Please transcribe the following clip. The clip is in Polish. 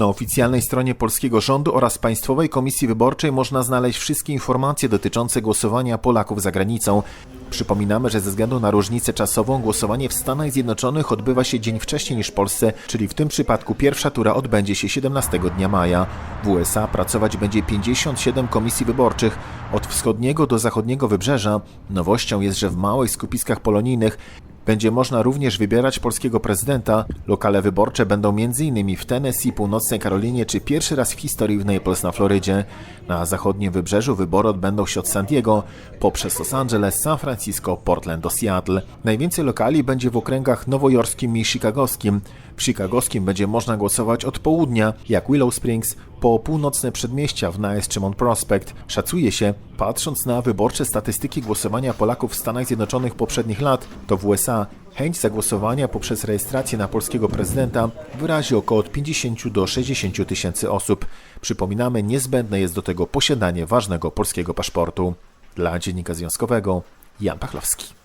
Na oficjalnej stronie polskiego rządu oraz Państwowej Komisji Wyborczej można znaleźć wszystkie informacje dotyczące głosowania Polaków za granicą. Przypominamy, że ze względu na różnicę czasową głosowanie w Stanach Zjednoczonych odbywa się dzień wcześniej niż w Polsce, czyli w tym przypadku pierwsza tura odbędzie się 17 dnia maja. W USA pracować będzie 57 komisji wyborczych od wschodniego do zachodniego wybrzeża. Nowością jest, że w małych skupiskach polonijnych będzie można również wybierać polskiego prezydenta. Lokale wyborcze będą m.in. w Tennessee, Północnej Karolinie czy pierwszy raz w historii w Naples na Florydzie. Na zachodnim wybrzeżu wybory odbędą się od San Diego, poprzez Los Angeles, San Francisco, Portland do Seattle. Najwięcej lokali będzie w okręgach nowojorskim i chicagowskim. Chicagowskim będzie można głosować od południa, jak Willow Springs, po północne przedmieścia w Nice czy Prospect. Szacuje się, patrząc na wyborcze statystyki głosowania Polaków w Stanach Zjednoczonych poprzednich lat, to w USA chęć zagłosowania poprzez rejestrację na polskiego prezydenta wyrazi około od 50 do 60 tysięcy osób. Przypominamy, niezbędne jest do tego posiadanie ważnego polskiego paszportu. Dla Dziennika Związkowego Jan Pachlowski.